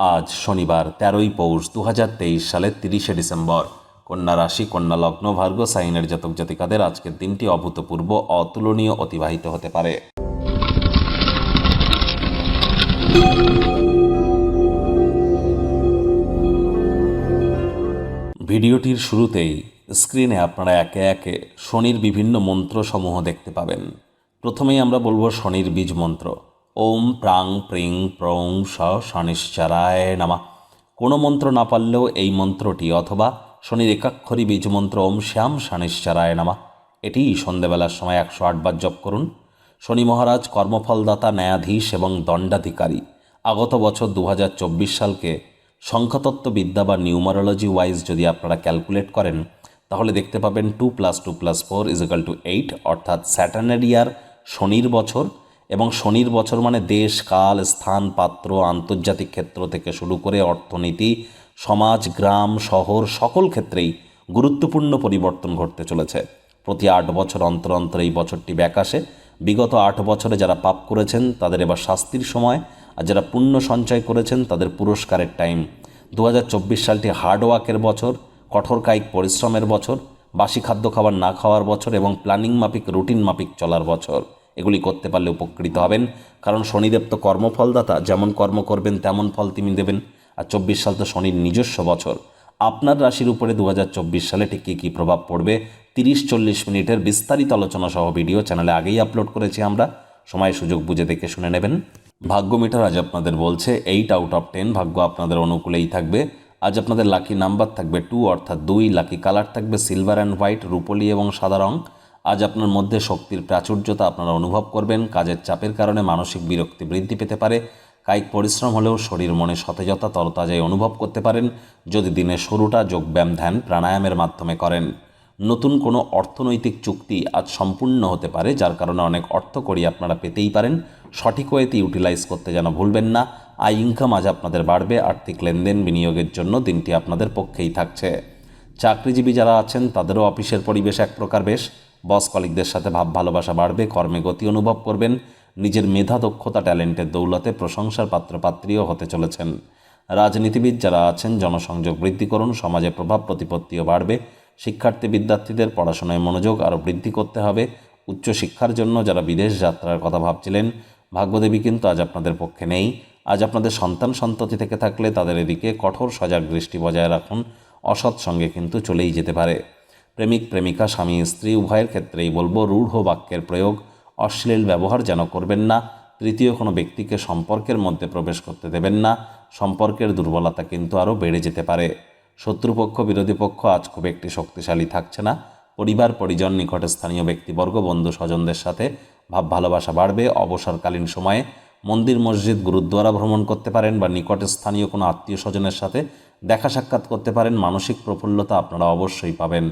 আজ শনিবার, তেরোই পৌষ দু হাজার তেইশ সালের তিরিশে ডিসেম্বর। কন্যা রাশি, কন্যা লগ্ন, ভার্গ, সাইনের জাতক জাতিকাদের আজকের দিনটি অভূতপূর্ব, অতুলনীয়, অতিবাহিত হতে পারে। ভিডিওটির শুরুতেই স্ক্রিনে আপনারা একে একে শনির বিভিন্ন মন্ত্রসমূহ দেখতে পাবেন। প্রথমেই আমরা বলব শনির বীজ মন্ত্র। ওম প্রাং প্রিং প্রং স শনিশ্চরায় নামা। কোনো মন্ত্র না পারলেও এই মন্ত্রটি অথবা শনির একাক্ষরী বীজ মন্ত্র ওম শ্যাম শনিশ্চরায় নামা। এটি সন্ধেবেলার সময় একশো আটবার জপ করুন। শনি মহারাজ কর্মফলদাতা, ন্যায়াধীশ এবং দণ্ডাধিকারী। আগত বছর দু হাজার চব্বিশ সালকে সংখ্যাতত্ত্ব বিদ্যা বা নিউমারোলজি ওয়াইজ যদি আপনারা ক্যালকুলেট করেন, তাহলে দেখতে পাবেন two plus two plus four is equal to eight, অর্থাৎ স্যাটার্নের ইয়ার শনির বছর এবং শনির বছর মানে দেশ, কাল, স্থান, পাত্র, আন্তর্জাতিক ক্ষেত্র থেকে শুরু করে অর্থনীতি, সমাজ, গ্রাম, শহর, সকল ক্ষেত্রেই গুরুত্বপূর্ণ পরিবর্তন ঘটতে চলেছে। প্রতি আট বছর অন্তর অন্তর এই বছরটি ব্যাকাশে বিগত আট বছরে যারা পাপ করেছেন, তাদের এবার শাস্তির সময়। আর যারা পুণ্য সঞ্চয় করেছেন, তাদের পুরস্কারের টাইম। দু হাজার চব্বিশ সালটি হার্ডওয়ার্কের বছর, কঠোর কায়িক পরিশ্রমের বছর, বাসি খাদ্য খাবার না খাওয়ার বছর এবং প্ল্যানিং মাফিক, রুটিন মাফিক চলার বছর। এগুলি করতে পারলে উপকৃত হবেন। কারণ শনিদেব তো কর্মফলদাতা, যেমন কর্ম করবেন তেমন ফল তিনি দেবেন। আর চব্বিশ সাল তো শনির নিজস্ব বছর। আপনার রাশির উপরে দু হাজার চব্বিশ সালে ঠিক কী কী প্রভাব পড়বে? তিরিশ চল্লিশ মিনিটের বিস্তারিত আলোচনা সহ ভিডিও চ্যানেলে আগেই আপলোড করেছি আমরা। সময় সুযোগ বুঝে দেখে শুনে নেবেন। ভাগ্য মিটার আজ আপনাদের বলছে এইট আউট অফ টেন ভাগ্য আপনাদের অনুকূলেই থাকবে। আজ আপনাদের লাকি নাম্বার থাকবে টু অর্থাৎ দুই লাকি কালার থাকবে সিলভার অ্যান্ড হোয়াইট রূপলি এবং সাদা রং। আজ আপনার মধ্যে শক্তির প্রাচুর্যতা আপনারা অনুভব করবেন। কাজের চাপের কারণে মানসিক বিরক্তি বৃদ্ধি পেতে পারে। কায়িক পরিশ্রম হলেও শরীর মনে সতেজতা তরতাজাই অনুভব করতে পারেন। যদি দিনের শুরুটা যোগব্যায়াম ধ্যান প্রাণায়ামের মাধ্যমে করেন। নতুন কোনো অর্থনৈতিক চুক্তি আজ সম্পূর্ণ হতে পারে, যার কারণে অনেক অর্থ করি আপনারা পেতেই পারেন। সঠিক ওয়েতে ইউটিলাইজ করতে যেন ভুলবেন না। আয় ইনকাম আজ আপনাদের বাড়বে। আর্থিক লেনদেন বিনিয়োগের জন্য দিনটি আপনাদের পক্ষেই থাকছে। চাকরিজীবী যারা আছেন, তাদেরও অফিসের পরিবেশ এক প্রকার বেশ। বস কলিকদের সাথে ভাব ভালোবাসা বাড়বে, কর্মে গতি অনুভব করবেন, নিজের মেধা, দক্ষতা, ট্যালেন্টের দৌলতে প্রশংসার পাত্রপাত্রীও হতে চলেছেন। রাজনীতিবিদ যারা আছেন, জনসংযোগ বৃদ্ধি করুন, সমাজে প্রভাব, প্রতিপত্তিও বাড়বে, শিক্ষার্থী বিদ্যার্থীদের পড়াশোনায় মনোযোগ আরও বৃদ্ধি করতে হবে, উচ্চশিক্ষার জন্য যারা বিদেশ যাত্রার কথা ভাবছিলেন, ভাগ্যদেবী কিন্তু আজ আপনাদের পক্ষে নেই। আজ আপনাদের সন্তান সন্ততি থেকে থাকলে তাদের এদিকে কঠোর সজাগ দৃষ্টি বজায় রাখুন, অসৎ সঙ্গে কিন্তু চলেই যেতে পারে। প্রেমিক, প্রেমিকা, স্বামী, স্ত্রী, উভয়ের ক্ষেত্রেই বলব রূঢ় বাক্যের প্রয়োগ অশ্লীল ব্যবহার যেন করবেন না, তৃতীয় কোনো ব্যক্তিকে সম্পর্কের মধ্যে প্রবেশ করতে দেবেন না, সম্পর্কের দুর্বলতা কিন্তু আরও বেড়ে যেতে পারে। শত্রুপক্ষ, বিরোধী পক্ষ আজ খুব একটি শক্তিশালী থাকছে না, পরিবার, পরিজন, নিকটে স্থানীয় ব্যক্তিবর্গ, বন্ধু, স্বজনদের সাথে ভাব ভালোবাসা বাড়বে, অবসরকালীন সময়ে মন্দির, মসজিদ, গুরুদ্বারা ভ্রমণ করতে পারেন বা নিকটে স্থানীয় কোনো আত্মীয় স্বজনের সাথে দেখা সাক্ষাৎ করতে পারেন, মানসিক প্রফুল্লতা আপনারা অবশ্যই পাবেন।